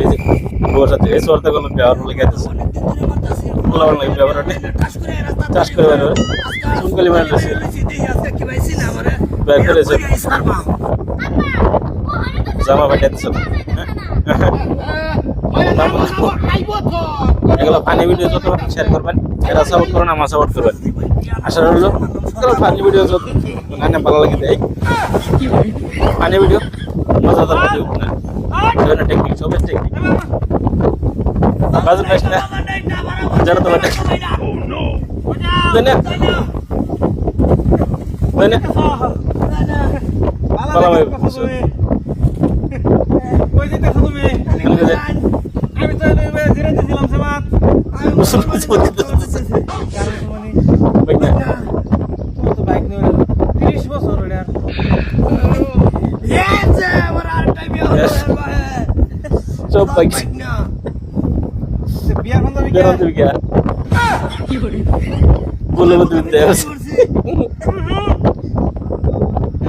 এই যে বউর সাথে এই গেল ব্যবহার বলে গেছে। বলা লাগে ব্যবহার চাষ করে বের চুনকালি মারি বের করেছে। জামা পাঠিয়ে এগুলো পানি ভিডিও যত শেয়ার করবেন, এরা সাপোর্ট করবেন আমার সাপোর্ট করবেন। আশা রইল, এগুলো পানি ভিডিও যত গানে ভালো লাগে দেয়। পানি ভিডিও মজাদার ভিডিও না বিভিন্ন টেকনিক সবের টেকনিক বাজে পাইস না। যারা তোমার টেকনিক দেনে দেনে ভালো ভাই আমি তো জিরে দিছিলাম সেমাত মুসলমান তিরিশ বছর ওটা সব বাইক বিয়ার বন্ধ বের হতে গিয়া বলে বলতে দিতে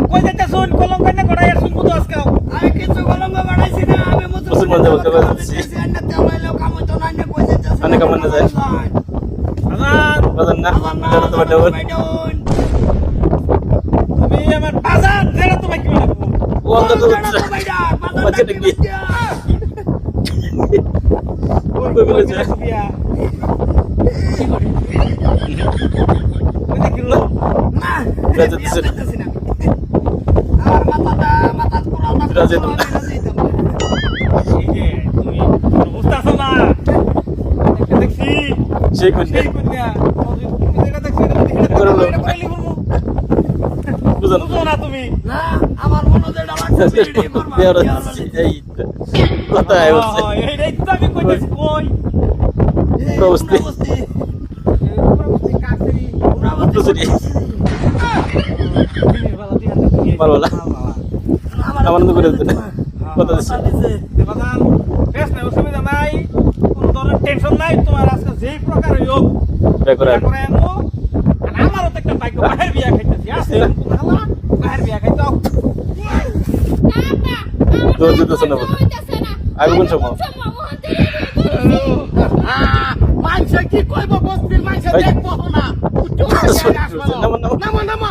কই যেতে শুন কলম কান্না করাই আর শুনব তো আজকে মুসলমান যাব কেবল যাচ্ছি অনেক কামানে যায়। আজান বাজার না। যারা তোমার ডাবল তুমি আমার বাজার যেটা তোমায় কি বলব ও অন্তত তুমি। না যেটা এই কথা হচ্ছে এইটাই তো আমি কইতেছি কই? প্রবস্তি। আমার তো করে দিতে কথা দিচ্ছে নাই অসুবিধা নাই। কোনো ধরনের টেনশন নাই তোমার আজকে যেই প্রকারই হোক। আনব আর আমারও তো একটা বাইক বাহির বিয়া খাইতেছি আছে বাহির বিয়া খাইতে তোর যেতেছে না বলে আগে কোন সময়? মানুষে কি কইব বস্তির এই। দেখব না। নামো, নামো। নামো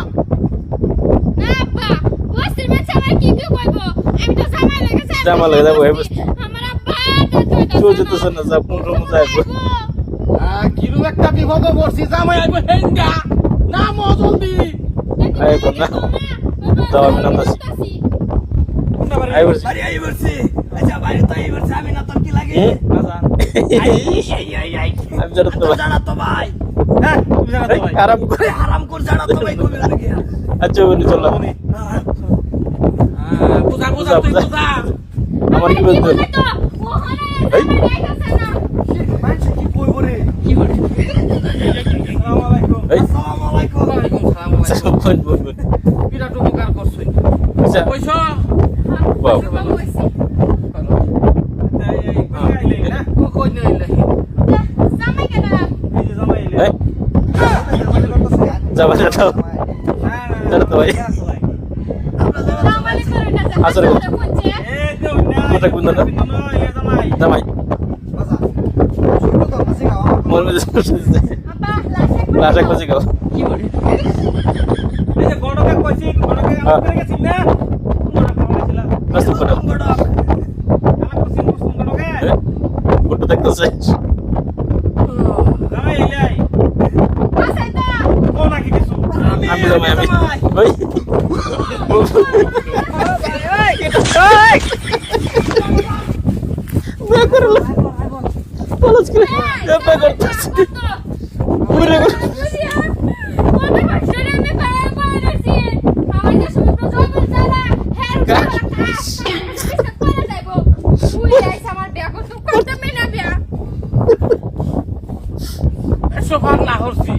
জামা লাগে যাব কেউ যেতেছে না যা রকম যাইবো। কিরু একটা বিপদে পড়ছি জামাই আইব হেঙ্গা। নামো জলদি আয় কোন না যাও আমি নামতাছি। কোনটা আই বলছি বাড়ি আই বলছি আচ্ছা বাড়ি তো আই বলছি আমি না তোর কি লাগে? হুম? বাজান আই, আই, আই, আই। আমি জানো তো ভাই। জানা তো ভাই। হ্যাঁ তুমি জানো তো ভাই। আরাম করে। ওই হারাম কর তো ভাই কবে লাগে আচ্ছা বনি চলো। হ্যাঁ, বুঝা বুঝা তুই বুঝা। আমার কি? মানুষে রে? আসসালামু আলাইকুম। আসসালামু বোন, বোন। বিরাট উপকার করছই আচ্ছা, কইছো বাহ। যাবা না, যাও। জানো তো ভাই। আসলে এই তো না কোনটা কোনটা না? এই জামাই জামাই মন লাশা খুঁজে গাও এই যে গড়কে কইছি গড়কে হ্যাঁ। করে না মুসলিম গড়কে ফটো দেখতেছে জামাই আইলে আই কোন নাকি কিছু আমি জামাই আমি ওই বিয়ে করল পলাশ করে বিয়ে করতেছে ঘুরে ঘুরে সোফার না হরছি।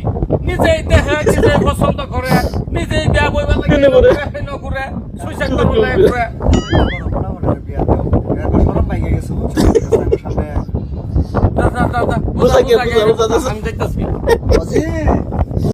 নিজেই দেখে নিজেই পছন্দ করে নিজেই বিয়া বইবা লাগে কেনে করে? করে সুইসাইড করব করে। আমি দেখতেছি